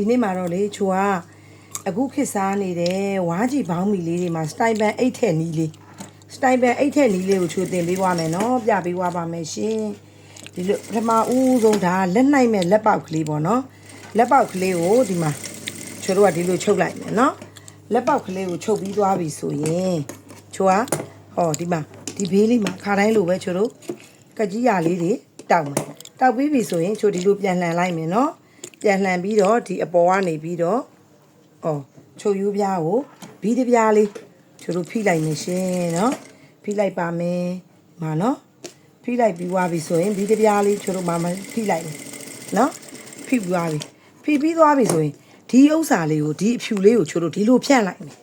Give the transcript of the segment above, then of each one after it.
ဒီနေ့မှာတော့လေချိုကအခုခေတ်စားနေတဲ့ဝါးကြီးဘောင်းမီလေးတွေမှာစတိုင်ပန်အိတ်ထက်နီးလေးစတိုင်ပန်အိတ်ထက်နီးလေးကိုချိုတင်ပေးသွားမယ်နော်ပြပေးသွားပါမယ်ရှင်ဒီလိုပထမဦးဆုံးဒါလက်နိုင်မဲ့လက်ပေါက်ကလေးပေါ့နော်လက်ပေါက်ကလေးကိုဒီမှာချိုတို့ကဒီလိုချုပ်လိုက်မယ်နော်လက်ပေါက်ကလေးကိုချုပ်ပြီးသွားပြီဆိုရင်ချိုကဟောဒီမှာဒီဘေးလေးမှာခါတိုင်းလိုပဲချိုတို့ကကြီးရလေးတွေတောက်မယ်တောက်ပြီးပြီဆိုရင်ချိုဒီလိုပြန်လှန်လိုက်မယ်နော် ပြန်လှန်ပြီးတော့ဒီအပေါ်ကနေပြီးတော့အော်ချုပ်ရိုးပြားကိုဘီးတစ်ပြားလေးကျတို့ဖိလိုက်နေရှင်နော်ဖိလိုက်ပါမယ်မာနော်ဖိလိုက်ပြီးသွားပြီဆိုရင်ဘီးတစ်ပြားလေးကျတို့မာမဖိလိုက်မယ်နော်ဖိပြီးသွားပြီဖိပြီးသွားပြီဆိုရင်ဒီဥစ္စာလေးကိုဒီအဖြူလေးကိုကျတို့ဒီလိုဖြန့်လိုက်မယ်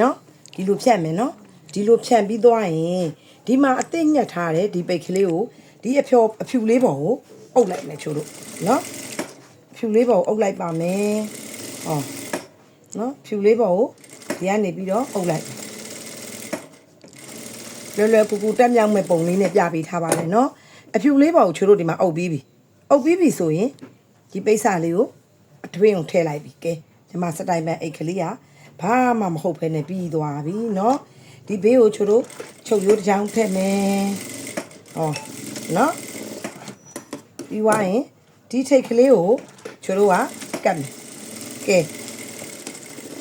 နော်ဒီလိုဖြန့်မယ်နော်ဒီလိုဖြန့်ပြီးသွားရင်ဒီမှာအသိညက်ထားတဲ့ဒီပိတ်ကလေးကိုဒီအဖြောအဖြူလေးပေါ်ကိုအုပ်လိုက်မယ်ကျတို့နော် ဖြူလေးပေါ်ကိုအုပ်လိုက်ပါမယ်။ဟောနော်ဖြူလေးပေါ်ကိုဒီကနေပြီးတော့အုပ်လိုက်လွယ်လွယ်ကူကူတက်မြောက်မဲ့ပုံလေးနဲ့ပြပေးထားပါတယ်နော်။အဖြူလေးပေါ်ကိုချိုးတို့ဒီမှာအုပ်ပြီးပြီ။အုပ်ပြီးပြီဆိုရင်ဒီပိတ်စာလေးကိုအတွင်းကိုထည့်လိုက်ပြီ။ကဲဒီမှာစတိုင်ပန်အိတ်ကလေးကဘာမှမဟုတ်ဖ ೇನೆ ပြီးသွားပြီနော်။ဒီဘေးကိုချိုးတို့ချုပ်ရိုးတစ်ချောင်းထည့်မယ်။ဟောနော်ပြီးွားရင်ဒီထိတ်ကလေးကို ချိုတို့ကကတ်မယ်ကဲ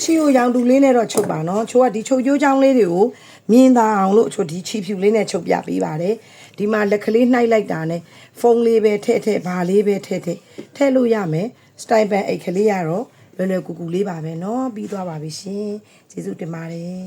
ချီကိုရောင်တူလေးနဲ့တော့ချုပ်ပါနော်ချိုကဒီချုပ်ကျိုးချောင်းလေးတွေကိုမြင်သာအောင်လို့ချိုဒီချီဖြူလေးနဲ့ချုပ်ပြပေးပါတယ်ဒီမှာလက်ကလေးနှိုက်လိုက်တာနဲ့ဖုန်းလေးပဲထည့်ထည့်ဘာလေးပဲထည့်ထည့်ထည့်လို့ရမယ်စတိုင်ပန်အိတ်ကလေးကတော့လွယ်လွယ်ကူကူလေးပါပဲเนาะပြီးသွားပါပြီရှင်ကျေးဇူးတင်ပါတယ်